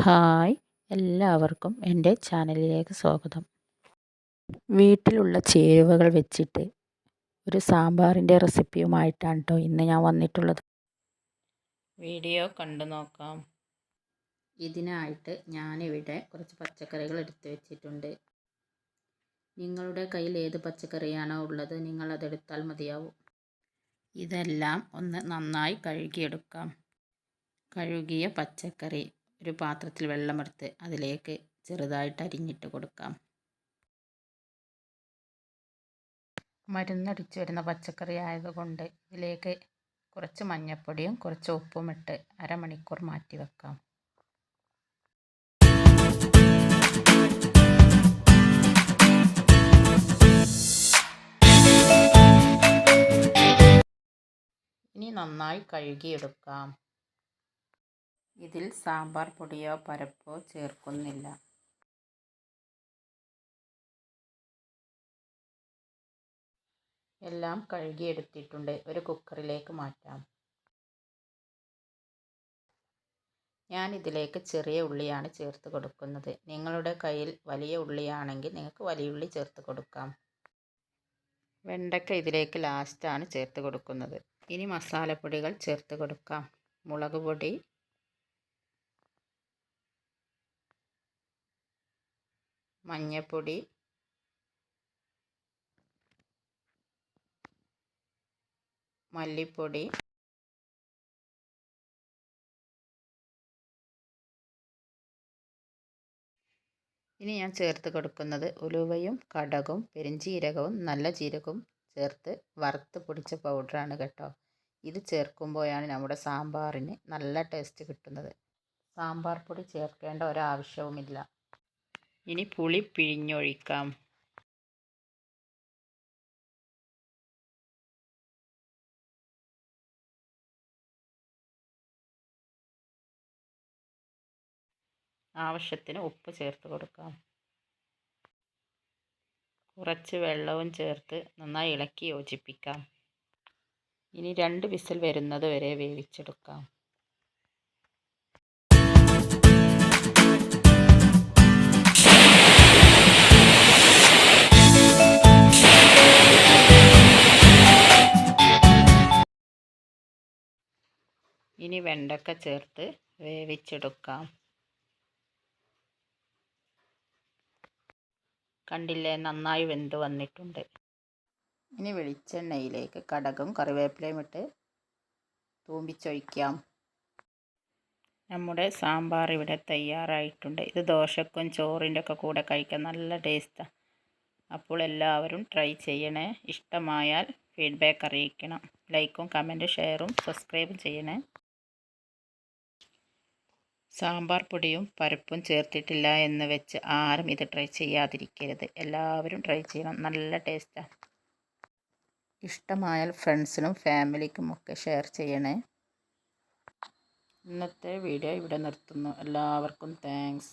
Hi എല്ലാവർക്കും എന്റെ ചാനലിലേക്ക് സ്വാഗതം. വീട്ടിലുള്ള ചേരുവകൾ വെച്ചിട്ട് ഒരു സാമ്പാറിന്റെ റെസിപ്പിയുമായിട്ടാണ് കേട്ടോ ഇന്ന് ഞാൻ വന്നിട്ടുള്ളത്. വീഡിയോ കണ്ടു നോക്കാം. ഇതിനായിട്ട് ഞാനിവിടെ കുറച്ച് പച്ചക്കറികൾ എടുത്തു വെച്ചിട്ടുണ്ട്. നിങ്ങളുടെ കയ്യിൽ ഏത് പച്ചക്കറിയാണോ ഉള്ളത് നിങ്ങൾ അതെടുത്താൽ മതിയാവും. ഇതെല്ലാം ഒന്ന് നന്നായി കഴുകിയെടുക്കാം. കഴുകിയ പച്ചക്കറി. ഒരു പാത്രത്തിൽ വെള്ളമെടുത്ത് അതിലേക്ക് ചെറുതായിട്ട് അരിഞ്ഞിട്ട് കൊടുക്കാം. മരുന്നടിച്ച് വരുന്ന പച്ചക്കറി ആയതുകൊണ്ട് ഇതിലേക്ക് കുറച്ച് മഞ്ഞപ്പൊടിയും കുറച്ച് ഉപ്പും ഇട്ട് അരമണിക്കൂർ മാറ്റി വെക്കാം. ഇനി നന്നായി കഴുകിയെടുക്കാം. ഇതിൽ സാമ്പാർ പൊടിയോ പരപ്പോ ചേർക്കുന്നില്ല. എല്ലാം കഴുകിയെടുത്തിട്ടുണ്ട്. ഒരു കുക്കറിലേക്ക് മാറ്റാം. ഞാൻ ഇതിലേക്ക് ചെറിയ ഉള്ളിയാണ് ചേർത്ത് കൊടുക്കുന്നത്. നിങ്ങളുടെ കയ്യിൽ വലിയ ഉള്ളിയാണെങ്കിൽ നിങ്ങൾക്ക് വലിയ ഉള്ളി ചേർത്ത് കൊടുക്കാം. വെണ്ടയ്ക്ക ഇതിലേക്ക് ലാസ്റ്റാണ് ചേർത്ത് കൊടുക്കുന്നത്. ഇനി മസാലപ്പൊടികൾ ചേർത്ത് കൊടുക്കാം. മുളക് പൊടി മഞ്ഞൾപ്പൊടി മല്ലിപ്പൊടി. ഇനി ഞാൻ ചേർത്ത് കൊടുക്കുന്നത് ഉലുവയും കടകും പെരിഞ്ചീരകവും നല്ല ജീരകവും ചേർത്ത് വറുത്ത് പൊടിച്ച പൗഡറാണ് കേട്ടോ. ഇത് ചേർക്കുമ്പോഴാണ് നമ്മുടെ സാമ്പാറിന് നല്ല ടേസ്റ്റ് കിട്ടുന്നത്. സാമ്പാർ പൊടി ചേർക്കേണ്ട ഒരാവശ്യവുമില്ല. ഇനി പുളി പിഴിഞ്ഞൊഴിക്കാം. ആവശ്യത്തിന് ഉപ്പ് ചേർത്ത് കൊടുക്കാം. കുറച്ച് വെള്ളവും ചേർത്ത് നന്നായി ഇളക്കി യോജിപ്പിക്കാം. ഇനി രണ്ട് വിസിൽ വരുന്നത് വരെ വേവിച്ചെടുക്കാം. ഇനി വെണ്ടക്ക ചേർത്ത് വേവിച്ചെടുക്കാം. കണ്ടില്ലേ നന്നായി വെന്ത് വന്നിട്ടുണ്ട്. ഇനി വെളിച്ചെണ്ണയിലേക്ക് കടകും കറിവേപ്പിലയും ഇട്ട് തൂമ്പിച്ചൊഴിക്കാം. നമ്മുടെ സാമ്പാർ ഇവിടെ തയ്യാറായിട്ടുണ്ട്. ഇത് ദോശക്കും ചോറിന്റെ ഒക്കെ കൂടെ കഴിക്കാൻ നല്ല ടേസ്റ്റാണ് അപ്പോൾ എല്ലാവരും ട്രൈ ചെയ്യണേ. ഇഷ്ടമായാൽ ഫീഡ്ബാക്ക് അറിയിക്കണം. ലൈക്കും കമന്റും ഷെയറും സബ്സ്ക്രൈബും ചെയ്യണേ. സാമ്പാർ പൊടിയും പരിപ്പും ചേർത്തിട്ടില്ല എന്ന് വെച്ച് ആരും ഇത് ട്രൈ ചെയ്യാതിരിക്കരുത്. എല്ലാവരും ട്രൈ ചെയ്യണം. നല്ല ടേസ്റ്റാണ് ഇഷ്ടമായാൽ ഫ്രണ്ട്സിനും ഫാമിലിക്കും ഒക്കെ ഷെയർ ചെയ്യണേ. ഇന്നത്തെ വീഡിയോ ഇവിടെ നിർത്തുന്നു. എല്ലാവർക്കും താങ്ക്സ്